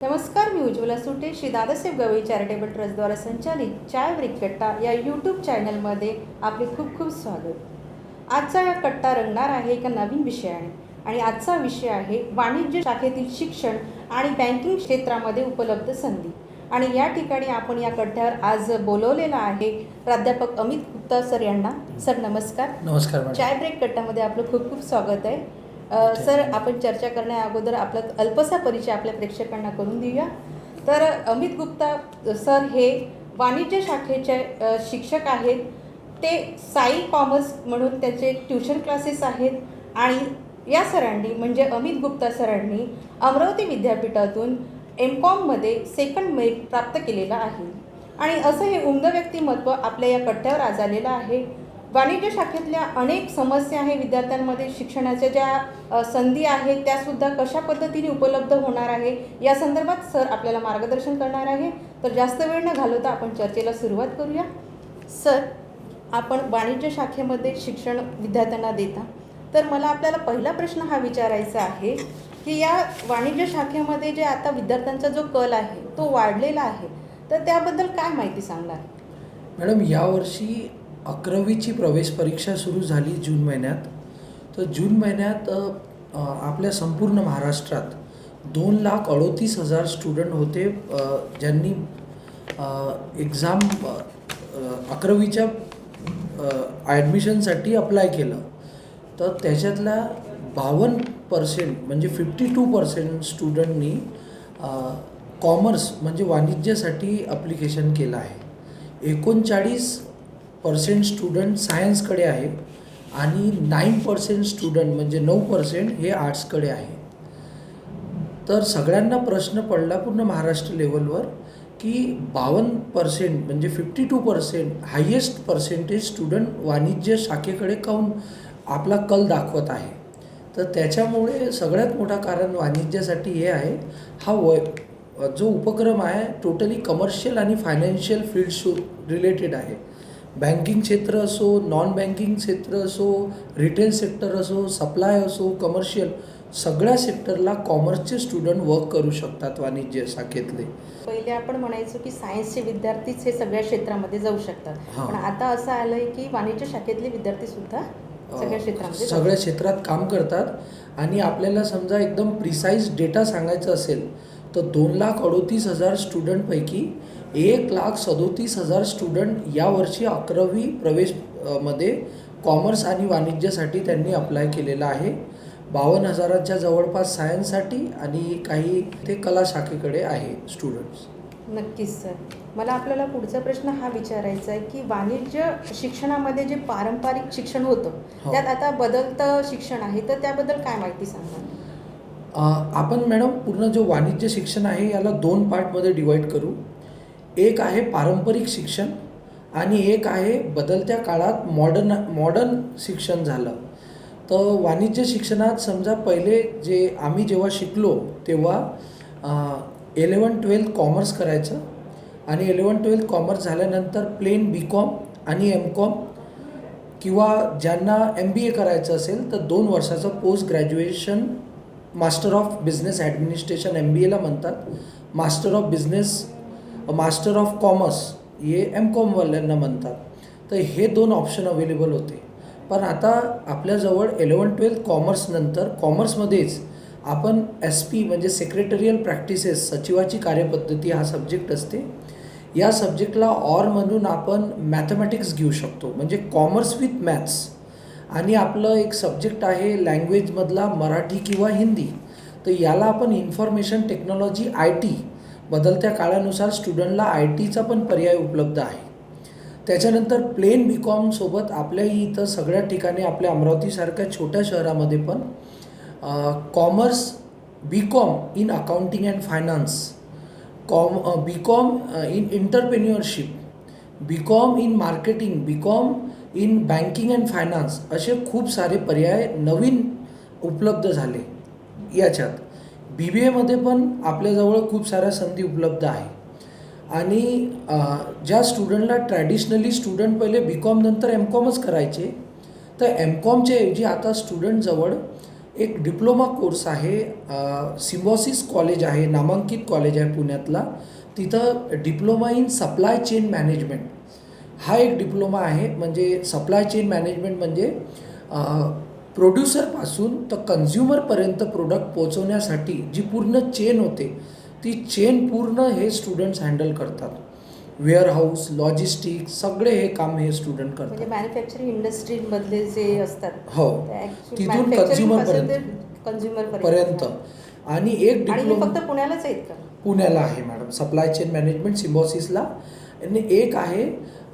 नमस्कार मी उज्ज्वला सुटे. श्री दादासाहेब गवई चॅरिटेबल ट्रस्टद्वारा संचालित चाय ब्रेक कट्टा या यूट्यूब चॅनलमध्ये आपले खूप खूप स्वागत. आजचा हा कट्टा रंगणार आहे एका नवीन विषयाने. आणि आजचा विषय आहे वाणिज्य शाखेतील शिक्षण आणि बँकिंग क्षेत्रामध्ये उपलब्ध संधी. आणि या ठिकाणी आपण या कट्ट्यावर आज बोलवलेला आहे प्राध्यापक अमित गुप्ता सर यांना. सर नमस्कार. नमस्कार चाय ब्रेक कट्टामध्ये आपलं खूप खूप स्वागत आहे. सर आपण चर्चा करण्या अगोदर आपला अल्पसा परिचय आपल्या प्रेक्षकांना करून देऊया. तर अमित गुप्ता सर हे वाणिज्य शाखेचे शिक्षक आहेत. ते साई कॉमर्स म्हणून त्याचे ट्युशन क्लासेस आहेत. आणि या सरांनी म्हणजे अमित गुप्ता सरांनी अमरावती विद्यापीठातून एम कॉममध्ये सेकंड मेरिट प्राप्त केलेला आहे. आणि असं हे उमदं व्यक्तिमत्व आपल्या या कट्ट्यावर आज आलेलं आहे. वाणिज्य शाखेतल्या अनेक समस्या आहे विद्यार्थ्यांमध्ये शिक्षणाच्या ज्या संधी आहेत त्यासुद्धा कशा पद्धतीने उपलब्ध होणार आहे या संदर्भात सर आपल्याला मार्गदर्शन करणार आहे. तर जास्त वेळ न घालवता आपण चर्चेला सुरुवात करूया. सर आपण वाणिज्य शाखेमध्ये शिक्षण विद्यार्थ्यांना देता. तर मला आपल्याला पहिला प्रश्न हा विचारायचा आहे की या वाणिज्य शाखेमध्ये जे आता विद्यार्थ्यांचा जो कल आहे तो वाढलेला आहे. तर त्याबद्दल काय माहिती सांगणार? मॅडम यावर्षी अकरावीची प्रवेश परीक्षा सुरू झाली जून महिन्यात. तर जून महिन्यात आपल्या संपूर्ण महाराष्ट्रात दोन लाख अडोतीस हजार स्टुडंट होते ज्यांनी एक्झाम अकरावीच्या ॲडमिशनसाठी अप्लाय केलं. तर त्याच्यातल्या बावन्न पर्सेंट म्हणजे फिफ्टी टू पर्सेंट स्टुडंटनी कॉमर्स म्हणजे वाणिज्यासाठी अप्लिकेशन केलं आहे. एकोणचाळीस पर्सेंट स्टुडंट सायन्सकडे आहे आणि नाईन पर्सेंट स्टुडंट म्हणजे नऊ पर्सेंट हे आर्ट्सकडे आहे. तर सगळ्यांना प्रश्न पडला पूर्ण महाराष्ट्र लेवलवर की बावन्न पर्सेंट म्हणजे fifty two percent highest percentage student वाणिज्य शाखेकडे काऊन आपला कल दाखवत आहे? तर त्याच्यामुळे सगळ्यात मोठा कारण वाणिज्यासाठी हे आहे हा वय जो उपक्रम आहे टोटली कमर्शियल आणि फायनान्शियल फील्ड रिलेटेड आहे. बँकिंग क्षेत्र असो नॉन बँकिंग क्षेत्र असो रिटेल सेक्टर असो सप्लाय असो कमर्शियल सगळ्या सेक्टरला कॉमर्सचे स्टुडंट वर्क करू शकतात वाणिज्य शाखेतले. पहिले आपण म्हणायचो की सायन्सचे विद्यार्थीच हे सगळ्या क्षेत्रामध्ये जाऊ शकतात. पण आता असं आलंय की वाणिज्य शाखेतले विद्यार्थी सुद्धा सगळ्या क्षेत्रामध्ये सगळ्या क्षेत्रात काम करतात आणि आपल्याला समजा एकदम प्रिसाईज डेटा सांगायचं असेल तर दोन लाख अडोतीस हजार स्टुडंटपैकी एक लाख सदोतीस हजार स्टुडंट यावर्षी अकरावी प्रवेशमध्ये कॉमर्स आणि वाणिज्यासाठी त्यांनी अप्लाय केलेलं आहे. बावन्न हजाराच्या जवळपास सायन्ससाठी आणि काही ते कला शाखेकडे आहे स्टुडंट्स नक्कीच सर मला आपल्याला पुढचा प्रश्न हा विचारायचा आहे की वाणिज्य शिक्षणामध्ये जे पारंपरिक शिक्षण होतं हो. त्यात आता बदलतं शिक्षण आहे तर त्याबद्दल काय माहिती सांगा आपण मॅडम पूर्ण जो वाणिज्य शिक्षण आहे याला दोन पार्टमध्ये डिवाईड करू. एक आहे पारंपरिक शिक्षण आणि एक आहे बदलत्या काळात मॉडर्न मॉडर्न शिक्षण झालं. तर वाणिज्य शिक्षणात समजा पहिले जे आम्ही जेव्हा शिकलो तेव्हा इलेवन ट्वेल्थ कॉमर्स करायचं आणि इलेवन ट्वेल्थ कॉमर्स झाल्यानंतर प्लेन बी कॉम आणि एम कॉम किंवा ज्यांना एम बी ए करायचं असेल तर दोन वर्षाचं post graduation master of business administration M B एला म्हणतात. Master of business master of commerce हे एम कॉमवाल्यांना म्हणतात. तर हे दोन ऑप्शन अवेलेबल होते. पण आता आपल्याजवळ इलेवन ट्वेल्थ कॉमर्सनंतर कॉमर्समध्येच आपण एस पी म्हणजे सेक्रेटरियल प्रॅक्टिसेस सचिवाची कार्यपद्धती हा सब्जेक्ट असते. या सब्जेक्टला ऑर म्हणून आपण मॅथमॅटिक्स घेऊ शकतो. म्हणजे कॉमर्स विथ मॅथ्स आणि आपलं एक सब्जेक्ट आहे लँग्वेजमधला मराठी किंवा हिंदी. तर याला आपण इन्फॉर्मेशन टेक्नॉलॉजी आय टी बदलत्या काळानुसार स्टुडंटला आय टीचा पण पर्याय उपलब्ध आहे. त्याच्यानंतर प्लेन बी कॉमसोबत आपल्याही इथं सगळ्या ठिकाणी आपल्या अमरावतीसारख्या छोट्या शहरामध्ये पण commerce B com in accounting and finance com B com in entrepreneurship B com in marketing B com in banking and finance असे खूप सारे पर्याय नवीन उपलब्ध झाले. याच्यात बी बी एमध्ये पण आपल्याजवळ खूप साऱ्या संधी उपलब्ध आहे. आणि ज्या स्टुडंटला ट्रॅडिशनली स्टुडंट पहिले बी कॉम नंतर एम कॉमच करायचे तर एम कॉमच्या ऐवजी आता स्टुडंटजवळ एक डिप्लोमा कोर्स आहे सिम्बॉसिस कॉलेज आहे नामांकित कॉलेज आहे पुण्यातला. तिथं diploma in supply chain management हा एक डिप्लोमा आहे म्हणजे सप्लाय चेन मॅनेजमेंट म्हणजे प्रोड्युसरपासून तर कन्झ्युमरपर्यंत प्रोडक्ट पोहोचवण्यासाठी जी पूर्ण चेन होते ती चेन पूर्ण हे स्टुडंट्स हँडल करतात. वेअरहाऊस लॉजिस्टिक सगळे हे काम हे स्टुडंट म्हणजे करतात मॅन्युफॅक्चरिंग इंडस्ट्रीमधले जे असतात हो. तिथून कन्झ्युमरपर्यंत कन्झ्युमर पर्यंत. आणि एक डिप्लोमा फक्त पुण्यालाच आहेत का? पुण्याला आहे मॅडम. सप्लाय चेन मॅनेजमेंट सिम्बॉसिसला आणि एक आहे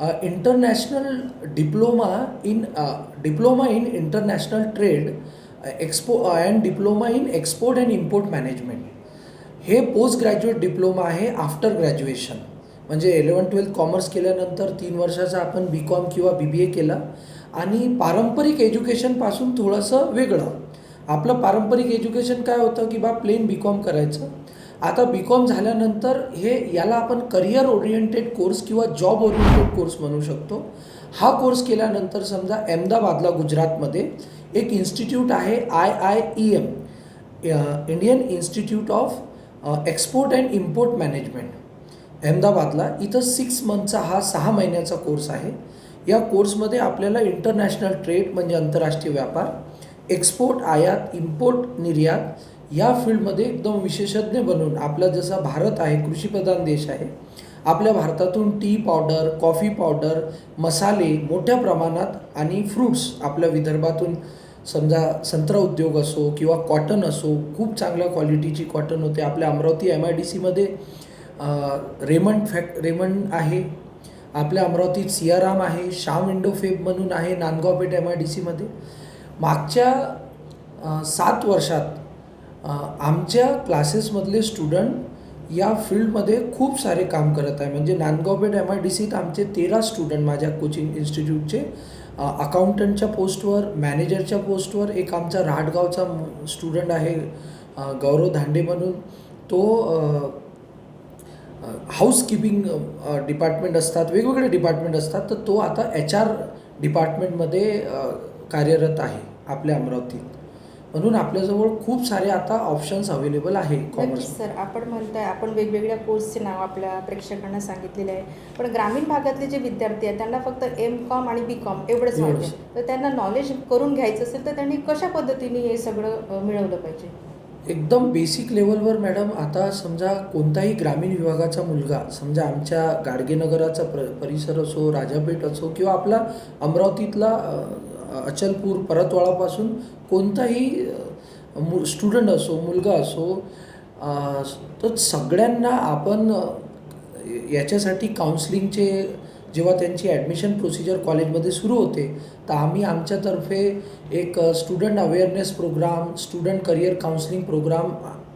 international diploma in diploma in international trade expo and diploma in export and import management हे पोस्ट ग्रॅज्युएट डिप्लोमा आहे आफ्टर ग्रॅज्युएशन म्हणजे इलेवन ट्वेल्थ कॉमर्स केल्यानंतर तीन वर्षाचा आपण बी कॉम किंवा बी बी ए केला. आणि पारंपरिक एज्युकेशनपासून थोडंसं वेगळं. आपलं पारंपरिक एज्युकेशन काय होतं की बा प्लेन बी कॉम करायचं. आता बी कॉम झाल्यानंतर हे याला आपण करिअर ओरिएंटेड कोर्स किंवा जॉब ओरिएंटेड कोर्स म्हणू शकतो. हा कोर्स केल्यानंतर समजा अहमदाबादला गुजरातमध्ये एक इन्स्टिट्यूट आहे I I E M Indian institute of export and import management अहमदाबादला इथं सिक्स मंथचा हा सहा महिन्याचा कोर्स आहे. या कोर्समध्ये आपल्याला इंटरनॅशनल ट्रेड म्हणजे आंतरराष्ट्रीय व्यापार एक्सपोर्ट आयात इम्पोर्ट निर्यात या फील्डमध्ये एकदम विशेषज्ञ बनून आपला जसा भारत आहे कृषीप्रधान देश आहे आपल्या भारतातून टी पावडर कॉफी पावडर मसाले मोठ्या प्रमाणात आणि फ्रूट्स आपल्या विदर्भातून समजा संत्रा उद्योग असो किंवा कॉटन असो खूप चांगल्या क्वालिटीची कॉटन होते. आपल्या अमरावती एम आय डी सीमध्ये रेमंड फॅक्ट रेमंड आहे. आपल्या अमरावतीत सियाराम आहे श्याम इंडोफेब म्हणून आहे Nandgaon Peth M I D सीमध्ये. मागच्या सात वर्षात आमच्या क्लासेसमधले स्टुडंट या फील्डमध्ये खूप सारे काम करत आहे. म्हणजे नांदगावपेठ एम आय डी सीत आमचे तेरा स्टुडंट माझ्या कोचिंग इन्स्टिट्यूटचे. अकाउंटंटच्या पोस्टवर मॅनेजरच्या पोस्टवर एक आमचा रहाटगावचा स्टुडंट आहे गौरव धांडे म्हणून. तो हाऊसकीपिंग डिपार्टमेंट असतात वेगवेगळे डिपार्टमेंट असतात. तर तो आता एच आर डिपार्टमेंटमध्ये कार्यरत आहे आपल्या अमरावतीत. म्हणून आपल्याजवळ खूप सारे आता ऑप्शन्स अवेलेबल आहे कॉमर्स सर. आपण म्हणताय आपण वेगवेगळ्या कोर्सचे नाव आपल्या प्रेक्षकांना सांगितलेले आहे. पण ग्रामीण भागातले जे विद्यार्थी आहेत त्यांना फक्त एम कॉम आणि बी कॉम एवढंच. माहिती तर त्यांना नॉलेज करून घ्यायचं असेल तर त्यांनी कशा पद्धतीने हे सगळं मिळवलं पाहिजे? एकदम बेसिक लेवलवर मॅडम आता समजा कोणताही ग्रामीण विभागाचा मुलगा समजा आमच्या गाडगेनगराचा प्र परिसर असो राजापेठ असो किंवा आपला अमरावतीतला अचलपूर परतवाडापासून कोणताही मु स्टुडंट असो मुलगा असो तर सगळ्यांना आपण याच्यासाठी काउन्सिलिंगचे जेव्हा त्यांची ॲडमिशन प्रोसिजर कॉलेजमध्ये सुरू होते तर आम्ही आमच्यातर्फे एक student awareness programme student career counselling programme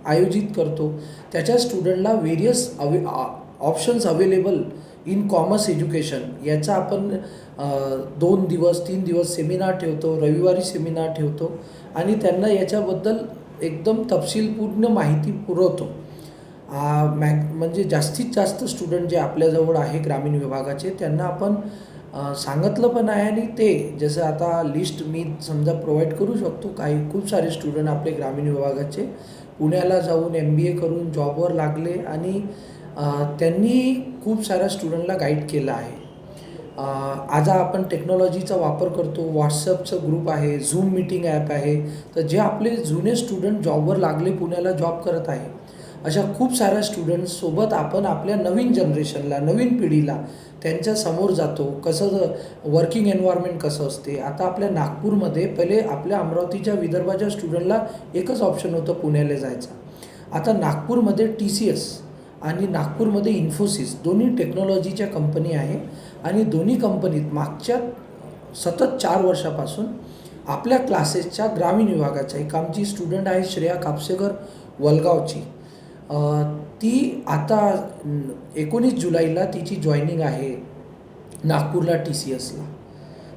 आयोजित करतो. त्याच्या स्टुडंटला various away options available in commerce education याचा आपण दोन दिवस तीन दिवस सेमिनार ठेवतो रविवारी सेमिनार ठेवतो आणि त्यांना याच्याबद्दल एकदम तपशीलपूर्ण माहिती पुरवतो. आ, मॅग म्हणजे जास्तीत जास्त स्टुडंट जे आपल्याजवळ आहे ग्रामीण विभागाचे त्यांना आपण सांगितलं पण आहे आणि ते जसं आता लिस्ट मी समजा प्रोव्हाइड करू शकतो काही खूप सारे स्टुडंट आपले ग्रामीण विभागाचे पुण्याला जाऊन एम बी ए करून जॉबवर लागले आणि त्यांनी खूप साऱ्या स्टुडंटला गाईड केलं आहे. आज आपण टेक्नॉलॉजीचा वापर करतो व्हॉट्सअपचं ग्रुप आहे झूम मीटिंग ॲप आहे. तर जे आपले जुने स्टुडंट जॉबवर लागले पुण्याला जॉब करत आहे अशा खूप साऱ्या स्टुडंट्ससोबत आपण आपल्या नवीन जनरेशनला नवीन पिढीला त्यांच्यासमोर जातो. कसं वर्किंग एन्व्हायरमेंट कसं असते? आता आपल्या नागपूरमध्ये पहिले आपल्या अमरावतीच्या विदर्भाच्या स्टुडंटला एकच ऑप्शन होतं पुण्याला जायचं. आता नागपूरमध्ये टी सी एस आणि नागपूरमध्ये इन्फोसिस दोन्ही टेक्नॉलॉजीच्या कंपनी आहे. आणि दोन्ही कंपनीत मागच्या सतत चार वर्षापासून आपल्या क्लासेसच्या ग्रामीण विभागाच्या एक आमची स्टुडंट आहे श्रेया कापसेकर वलगावची. ती आता एकोणीस जुलैला तिची जॉईनिंग आहे नागपूरला टी सी एसला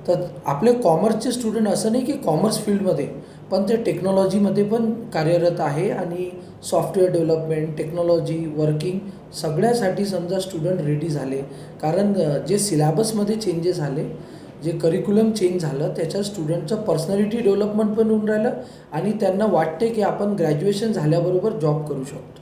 तर आपले कॉमर्सचे स्टुडंट असं नाही की कॉमर्स फील्डमध्ये पण ते टेक्नॉलॉजीमध्ये पण कार्यरत आहे आणि सॉफ्टवेअर डेव्हलपमेंट टेक्नॉलॉजी वर्किंग सगळ्यासाठी समजा स्टुडंट रेडी झाले. कारण जे सिलॅबसमध्ये चेंजेस आले जे करिक्युलम चेंज झालं त्याच्यात स्टुडंटचं पर्सनॅलिटी डेव्हलपमेंट पण होऊन राहिलं आणि त्यांना वाटते की आपण ग्रॅज्युएशन झाल्याबरोबर जॉब करू शकतो.